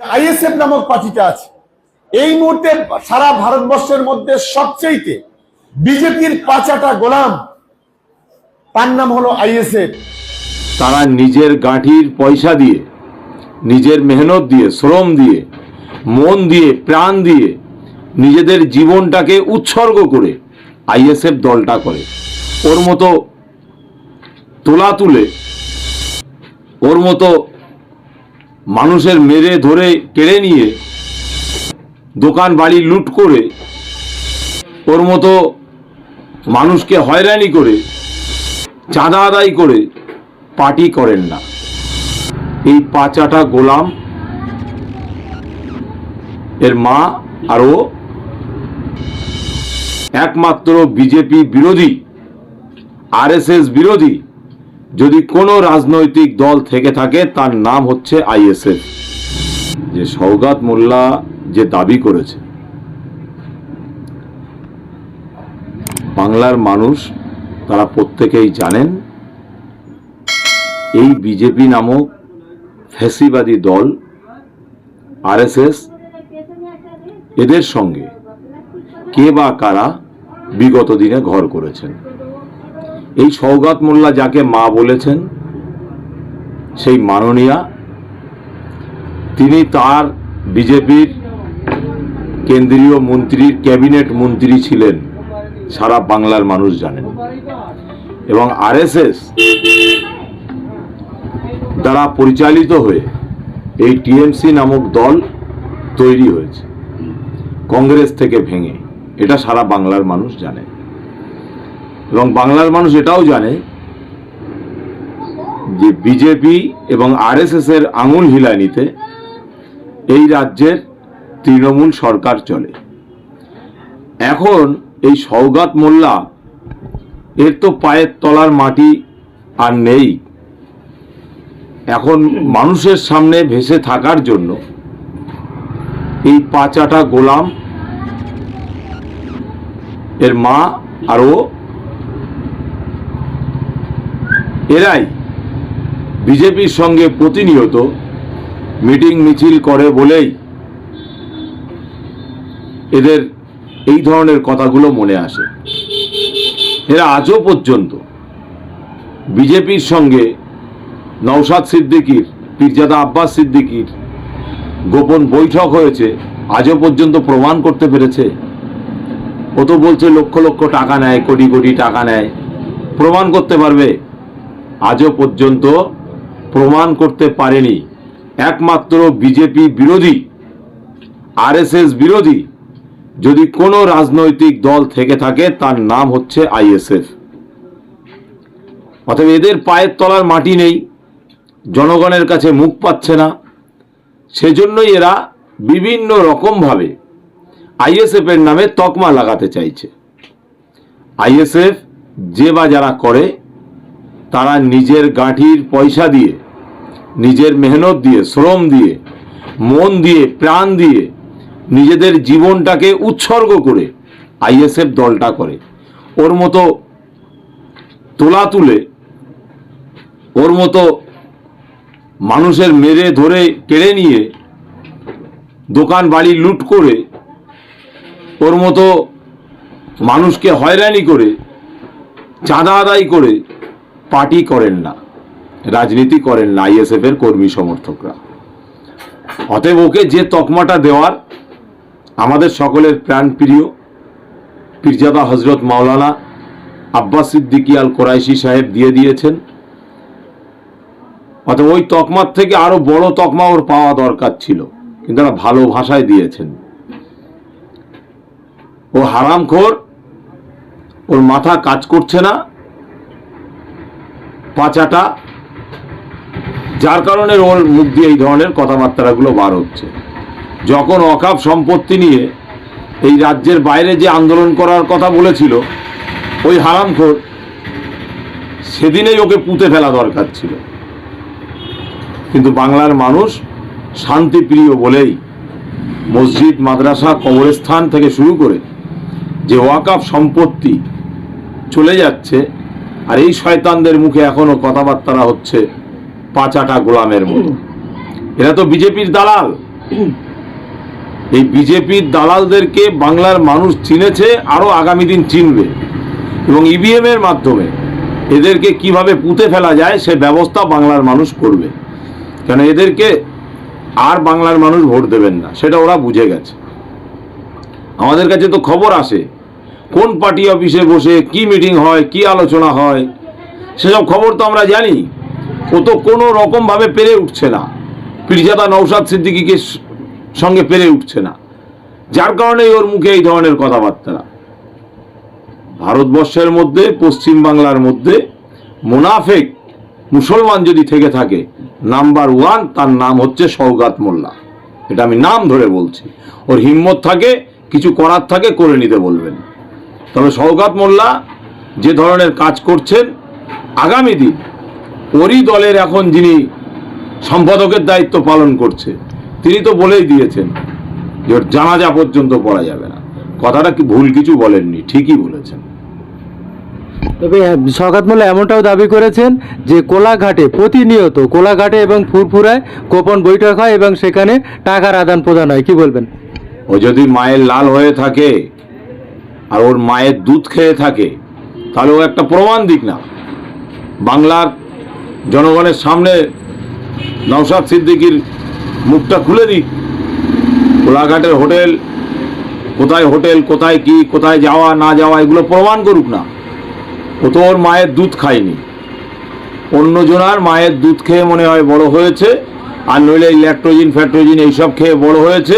ISF নামক পার্টিটা আছে। এই মুহূর্তে সারা ভারতবর্ষের মধ্যে সবচেয়ে বিজেপির পাঁচাটা গোলাম, তার নাম হলো আইএসএফ। তারা নিজের গাঁঠির পয়সা দিয়ে, নিজের মেহনত দিয়ে, শ্রম দিয়ে, মন দিয়ে, প্রাণ দিয়ে নিজেদের জীবনটাকে উৎসর্গ করে আইএসএফ দলটা করে। ওর মতো তোলা তুলে, ওর মতো মানুষের মেরে ধরে কেড়ে নিয়ে দোকান বাড়ি লুট করে ওর মতো মানুষকে হয়রানি করে, চাঁদা আদায় করে পার্টি করেন না। এই পাঁচাটা গোলাম, এর মা আরও একমাত্র বিজেপি বিরোধী, আরএসএস বিরোধী যদি কোনো রাজনৈতিক দল থেকে থাকে, তার নাম হচ্ছে আইএসএফ। যে সৌগাত মোল্লা যে দাবি করেছে, বাংলার মানুষ তারা প্রত্যেকেই জানেন, এই বিজেপি নামক ফ্যাসিবাদী দল, আরএসএস, এদের সঙ্গে কে বা কারা বিগত দিনে ঘর করেছেন। এই সৌগাত মোল্লা যাকে মা বলেছেন, সেই মাননীয়া, তিনি তার বিজেপির কেন্দ্রীয় মন্ত্রীর ক্যাবিনেট মন্ত্রী ছিলেন, সারা বাংলার মানুষ জানেন। এবং আরএসএস দ্বারা পরিচালিত হয়ে এই টিএমসি নামক দল তৈরি হয়েছে, কংগ্রেস থেকে ভেঙে। এটা সারা বাংলার মানুষ জানে। এবং বাংলার মানুষ এটাও জানে যে বিজেপি এবং আরএসএস এর আঙুল হিলানিতে এই রাজ্যের তৃণমূল সরকার চলে। এখন এই সৌগাত মোল্লা, এর তো পায়ের তলার মাটি আর নেই। এখন মানুষের সামনে ভেসে থাকার জন্য এই পাঁচাটা গোলাম, এর মা আরও এরাই বিজেপির সঙ্গে প্রতিনিয়ত মিটিং মিছিল করে বলেই এদের এই ধরনের কথাগুলো মনে আসে। এরা আজও পর্যন্ত বিজেপির সঙ্গে নওশাদ সিদ্দিকির, পীরজাদা আব্বাস সিদ্দিকির গোপন বৈঠক হয়েছে, আজও পর্যন্ত প্রমাণ করতে পেরেছে। ও তো বলছে লক্ষ লক্ষ টাকা নেয়, কোটি কোটি টাকা নেয়। প্রমাণ করতে পারবে আজও পর্যন্ত প্রমাণ করতে পারেনি। একমাত্র বিজেপি বিরোধী, আরএসএস বিরোধী, যদি কোনো রাজনৈতিক দল থেকে থাকে, তার নাম হচ্ছে আইএসএফ। অতএব এদের পায়ের তলার মাটি নেই, জনগণের কাছে মুখ পাচ্ছে না। সেজন্যই এরা বিভিন্ন রকমভাবে আইএসএফ এর নামে তকমা লাগাতে চাইছে। আইএসএফ যে বা যারা করে তারা নিজের গাঁঠির পয়সা দিয়ে, নিজের মেহনত দিয়ে, শ্রম দিয়ে, মন দিয়ে, প্রাণ দিয়ে নিজেদের জীবনটাকে উৎসর্গ করে আইএসএফ দলটা করে। ওর মতো তোলা তুলে, ওর মতো মানুষের মেরে ধরে কেড়ে নিয়ে দোকান বাড়ি লুট করে, ওর মতো মানুষকে হয়রানি করে, চাঁদা আদায় করে পার্টি করেন না, রাজনীতি করেন না আইএসএফ এর কর্মী সমর্থকরা। অতএব ওকে যে তকমাটা দেওয়ার আমাদের সকলের প্রাণ প্রিয় পীরজাদা হজরত মাওলানা আব্বাস সিদ্দিকী আল কোরাইশি সাহেব দিয়ে দিয়েছেন। অতএব ওই তকমার থেকে আরও বড় তকমা ওর পাওয়া দরকার ছিল, কিন্তু তারা ভালো ভাষায় দিয়েছেন। ও হারামখোর, ওর মাথা কাজ করছে না পাচাটা, যার কারণে ওর মুখ দিয়ে এই ধরনের কথাবার্তাগুলো বার হচ্ছে। যখন অকাপ সম্পত্তি নিয়ে এই রাজ্যের বাইরে যে আন্দোলন করার কথা বলেছিল, ওই হারামখোর সেদিনেই ওকে পুঁতে ফেলা দরকার ছিল। কিন্তু বাংলার মানুষ শান্তিপ্রিয় বলেই মসজিদ, মাদ্রাসা, কবরস্থান থেকে শুরু করে যে ওয়াকাফ সম্পত্তি চলে যাচ্ছে আর এই শয়তানদের মুখে এখনও কথাবার্তা হচ্ছে পাঁচাটা গোলামের মতো। এরা তো বিজেপির দালাল। এই বিজেপির দালালদেরকে বাংলার মানুষ চিনেছে আরও আগামী দিন চিনবে। এবং ইভিএম এর মাধ্যমে এদেরকে কীভাবে পুঁতে ফেলা যায়, সে ব্যবস্থা বাংলার মানুষ করবে। কেন এদেরকে আর বাংলার মানুষ ভোট দেবেন না, সেটা ওরা বুঝে গেছে। আমাদের কাছে তো খবর আসে কোন পার্টি অফিসে বসে কি মিটিং হয়, কি আলোচনা হয়, সেসব খবর তো আমরা জানি। ও তো কোনো রকমভাবে পেরে উঠছে না। পীরজাদা নৌসাদ সিদ্দিকিকে সঙ্গে পেরে উঠছে না। যার কারণে ওর মুখে এই ধরনের কথাবার্তা। ভারতবর্ষের মধ্যে, পশ্চিম বাংলার মধ্যে মুনাফেক মুসলমান যদি থেকে থাকে, নাম্বার ওয়ান তার নাম হচ্ছে সৌগাত মোল্লা। এটা আমি নাম ধরে বলছি। ওর হিম্মত থাকে, কিছু করার থাকে, করে নিতে বলবেন। তবে সৌগাত মোল্লা যে ধরনের কাজ করছেন আগামী দিন ওরই দলের এখন যিনি সম্পাদকের দায়িত্ব পালন করছে তিনি তো বলেই দিয়েছেন যে জানাজা পর্যন্ত পড়া যাবে না। কথাটা কি ভুল কিছু বলেননি? ঠিকই বলেছেন। তবে সকাত মোল্লা এমনটাও দাবি করেছেন যে কোলাঘাটে প্রতিনিয়ত কোলাঘাটে এবং ফুরফুরায় গোপন বৈঠক হয় এবং সেখানে টাকার আদান প্রদান হয়। কি বলবেন? ও যদি মায়ের লাল হয়ে থাকে আর ওর মায়ের দুধ খেয়ে থাকে, তাহলে ও একটা প্রমাণ দিক না। বাংলার জনগণের সামনে নওশাদ সিদ্দিকির মুখটা খুলে দিক। কোলাঘাটের হোটেল, কোথায় হোটেল, কোথায় কি, কোথায় যাওয়া, না যাওয়া, এগুলো প্রমাণ করুক না। ও তো ওর মায়ের দুধ খায়নি। অন্যজনার মায়ের দুধ খেয়ে মনে হয় বড় হয়েছে, আর নইলে ইলেকট্রোজিন ফ্যাট্রোজিন এইসব খেয়ে বড় হয়েছে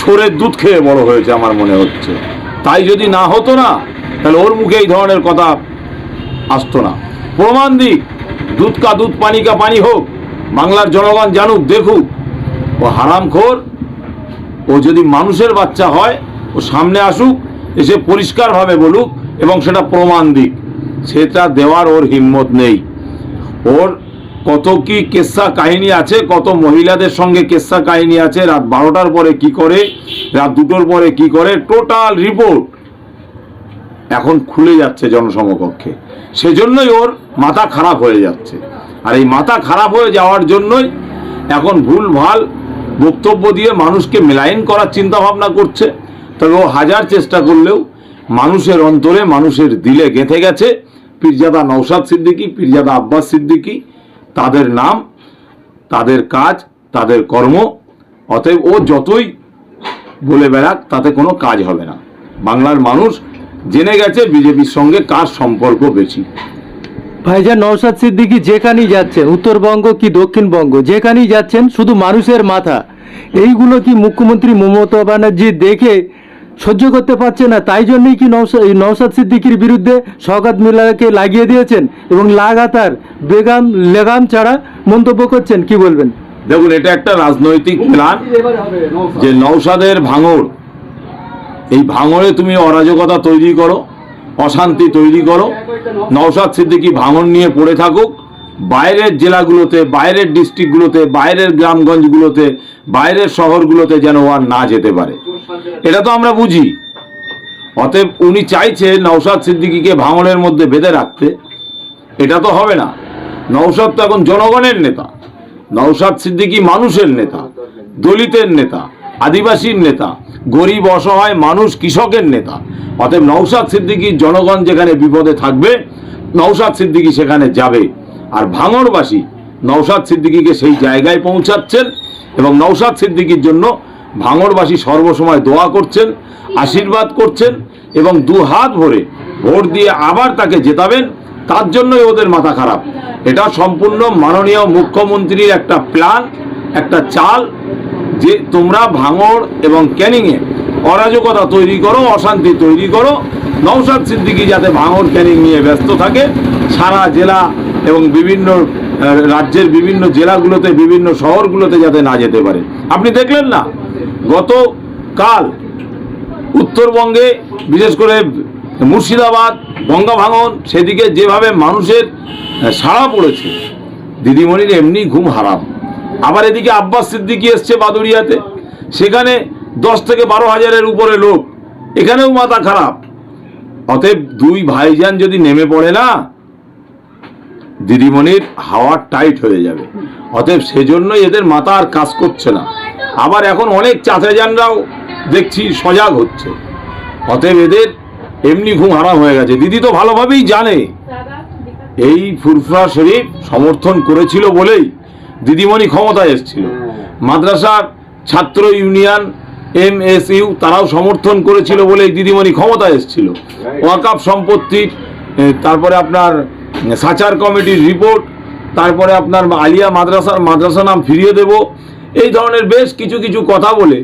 সরের দুধ খেয়ে বড় হয়েছে আমার মনে হচ্ছে। তাই যদি না হতো না, তাহলে ওর মুখে এই ধরনের কথা আসতো না। প্রমাণ দিক, দুধ কা দুধ, পানি কা পানি হোক, বাংলার জনগণ জানুক, দেখুক, ও হারামখোর, ও যদি মানুষের বাচ্চা হয়, ও সামনে আসুক, এসে পরিষ্কারভাবে বলুক, এবং সেটা প্রমাণ দিক। সেটা দেওয়ার ওর হিম্মত নেই। ওর কত কি কেসা কাহিনী আছে, কত মহিলাদের সঙ্গে কেসা কাহিনী আছে, রাত বারোটার পরে কি করে, রাত দুটোর পরে কি করে, টোটাল রিপোর্ট এখন খুলে যাচ্ছে জনসমকক্ষে। সেজন্যই ওর মাথা খারাপ হয়ে যাচ্ছে। আর এই মাথা খারাপ হয়ে যাওয়ার জন্যই এখন ভুল ভালো বক্তব্য দিয়ে মানুষকে মেলাইন করার চিন্তা ভাবনা করছে। তবে ও হাজার চেষ্টা করলেও মানুষের অন্তরে, মানুষের দিলে গেঁথে গেছে। পীরজাদা নৌসাদ সিদ্দিকি, পীরজাদা আব্বাস সিদ্দিকী তাদের নাম, তাদের কাজ, তাদের কর্ম, অতএব ও যতই বলে বেড়াক, তাতে কোনো কাজ হবে না। বাংলার মানুষ জেনে গেছে বিজেপির সঙ্গে কার সম্পর্ক বেশি। ভাইজান, নওশাদ সিদ্দিকী যেখানেই যাচ্ছেন, উত্তরবঙ্গ কি দক্ষিণবঙ্গ, যেখানেই যাচ্ছেন শুধু মানুষের মাথা। এইগুলো কি মুখ্যমন্ত্রী মমতা ব্যানার্জি দেখে সহ্য করতে পারছে না। তাই জন্যই কি নওশাদ সিদ্দিকির বিরুদ্ধে শওকাত মিল্লাকে লাগিয়ে দিয়েছেন এবং লাগাতার বেগাম, লেগাম ছাড়া মন্তব্য করছেন? কি বলবেন? দেখুন, এটা একটা রাজনৈতিক প্ল্যান যে নৌসাদের ভাঙড়, এই ভাঙড়ে তুমি অরাজকতা তৈরি করো, অশান্তি তৈরি করো নৌসাদ সিদ্দিকি ভাঙড় নিয়ে পড়ে থাকুক বাইরের জেলাগুলোতে, বাইরের ডিস্ট্রিক্টগুলোতে বাইরের গ্রামগঞ্জগুলোতে, বাইরের শহরগুলোতে যেন আর না যেতে পারে। এটা তো আমরা বুঝি। অতএব উনি চাইছে নৌসাদ সিদ্দিকিকে ভাঙনের মধ্যে বেঁধে রাখতে। এটা তো হবে না। নৌসাদ তো এখন জনগণের নেতা। নৌসাদ সিদ্দিকী মানুষের নেতা, দলিতের নেতা, আদিবাসীর নেতা, গরিব, অসহায় মানুষ, কৃষকের নেতা। অতএব নৌসাদ সিদ্দিকী জনগণ যেখানে বিপদে থাকবে নৌসাদ সিদ্দিকী সেখানে যাবে। আর ভাঙড়বাসী নৌসাদ সিদ্দিকীকে সেই জায়গায় পৌঁছাচ্ছেন এবং নৌসাদ সিদ্দিকীর জন্য ভাঙড়বাসী সর্বসময় দোয়া করছেন, আশীর্বাদ করছেন এবং দু হাত ভরে ভোট দিয়ে আবার তাকে জেতাবেন, তার জন্যই ওদের মাথা খারাপ। এটা সম্পূর্ণ মাননীয় মুখ্যমন্ত্রীর একটা প্ল্যান, একটা চাল যে তোমরা ভাঙড় এবং ক্যানিংয়ে অরাজকতা তৈরি করো, অশান্তি তৈরি করো নৌসাদ সিদ্দিকি যাতে ভাঙড় ক্যানিং নিয়ে ব্যস্ত থাকে, সারা জেলা এবং বিভিন্ন রাজ্যের বিভিন্ন জেলাগুলোতে, বিভিন্ন শহরগুলোতে যাতে না যেতে পারে। আপনি দেখলেন না? গত কাল উত্তরবঙ্গে, বিশেষ করে মুর্শিদাবাদ গঙ্গাভাঙন সেদিকে যেভাবে মানুষের সাড়া পড়েছে, দিদিমণির এমনি ঘুম হারাম। আবার এদিকে আব্বাস সিদ্দিকি এসছে বাদুরিয়াতে সেখানে দশ থেকে বারো হাজারের উপরে লোক। এখানেও মাথা খারাপ। অতএব দুই ভাইজান যদি নেমে পড়ে না দিদিমণির হাওয়া টাইট হয়ে যাবে। অতএব সেজন্যই এদের মাথা আর কাজ করছে না। আবার এখন অনেক চাচাজানরাও দেখছি সজাগ হচ্ছে। অতএব এদের এমনি ঘুম হারাম হয়ে গেছে। দিদি তো ভালোভাবেই জানে। এই ফুরফুরা শরীফ সমর্থন করেছিল বলেই দিদিমণি ক্ষমতায় এসেছিল। মাদ্রাসার ছাত্র ইউনিয়ন এম এস ইউ তারাও সমর্থন করেছিল বলেই দিদিমণি ক্ষমতায় এসেছিল। ওয়াকাপ সম্পত্তির তারপরে আপনার সাচার কমিটির রিপোর্ট, তারপরে আপনার আলিয়া মাদ্রাসার মাদ্রাসা নাম ফিরিয়ে দেব। এই ধরনের বেশ কিছু কিছু কথা বলে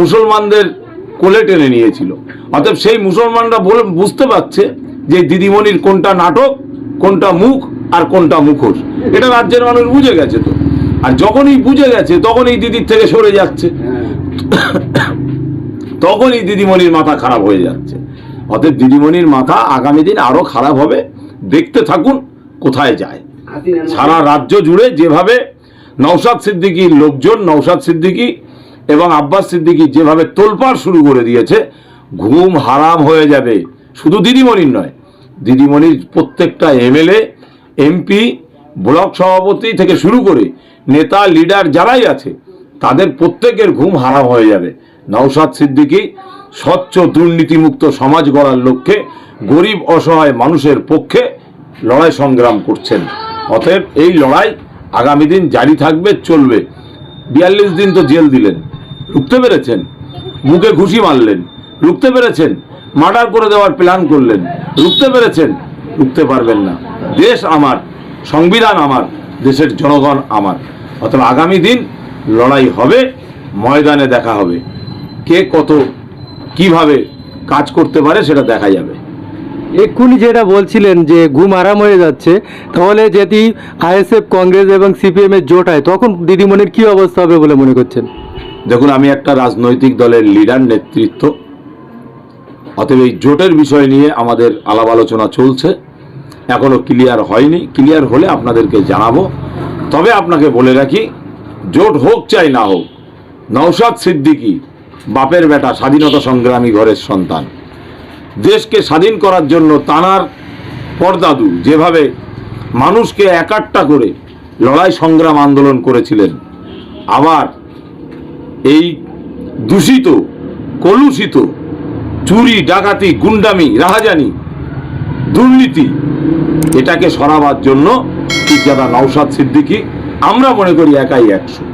মুসলমানদের কোলে টেনে নিয়েছিল। অতএব সেই মুসলমানরা বুঝতে পারছে যে দিদিমণির কোনটা নাটক, কোনটা মুখ আর কোনটা মুখোশ। এটা রাজ্যের মানুষ বুঝে গেছে তো। আর যখনই বুঝে গেছে, তখনই দিদির থেকে সরে যাচ্ছে। তখনই দিদিমণির মাথা খারাপ হয়ে যাচ্ছে। অতএব দিদিমণির মাথা আগামী দিন আরও খারাপ হবে। দেখতে থাকুন কোথায় যায়। সারা রাজ্য জুড়ে যেভাবে নৌসাদ সিদ্দিকীর লোকজন নৌসাদ সিদ্দিকী এবং আব্বাস সিদ্দিকী যেভাবে তোলপাড় শুরু করে দিয়েছে ঘুম হারাম হয়ে যাবে। শুধু দিদিমণির নয় দিদিমণির প্রত্যেকটা এমএলএ এমপি ব্লক সভাপতি থেকে শুরু করে নেতা লিডার যারাই আছে তাদের প্রত্যেকের ঘুম হারাম হয়ে যাবে। নওশাদ সিদ্দিকী স্বচ্ছ দুর্নীতিমুক্ত সমাজ গড়ার লক্ষ্যে গরিব অসহায় মানুষের পক্ষে লড়াই সংগ্রাম করছেন। অতএব এই লড়াই আগামী দিন জারি থাকবে, চলবে। বিয়াল্লিশ দিন তো জেল দিলেন। রুখতে পেরেছেন? মুখে ঘুষি মারলেন। রুখতে পেরেছেন? মার্ডার করে দেওয়ার প্ল্যান করলেন। রুখতে পেরেছেন? রুখতে পারবেন না। দেশ আমার, সংবিধান আমার, দেশের জনগণ আমার। অথবা আগামী দিন লড়াই হবে, ময়দানে দেখা হবে। কে কত কীভাবে কাজ করতে পারে সেটা দেখা যাবে। এক্ষুনি যেটা বলছিলেন যে ঘুম আরাম হয়ে যাচ্ছে তাহলে যদি আইএসএফ কংগ্রেস এবং সিপিএম এর জোট হয় তখন দিদিমণির কি অবস্থা হবে বলে মনে করছেন? দেখুন আমি একটা রাজনৈতিক দলের লিডার নেতৃত্ব। অতএব এই জোটের বিষয় নিয়ে আমাদের আলাপ আলোচনা চলছে। এখনও ক্লিয়ার হয়নি। ক্লিয়ার হলে আপনাদেরকে জানাব। তবে আপনাকে বলে রাখি জোট হোক চাই না হোক নওশাদ সিদ্দিকী বাপের বেটা স্বাধীনতা সংগ্রামী ঘরের সন্তান। দেশকে স্বাধীন করার জন্য তানার পর্দাদু যেভাবে মানুষকে একাট্টা করে লড়াই সংগ্রাম আন্দোলন করেছিলেন, আবার এই দূষিত, কলুষিত, চুরি, ডাকাতি, গুন্ডামি, রাহাজানি, দুর্নীতি, এটাকে সরাবার জন্য পিজাদা নওশাদ সিদ্দিকী, আমরা মনে করি একাই একশো।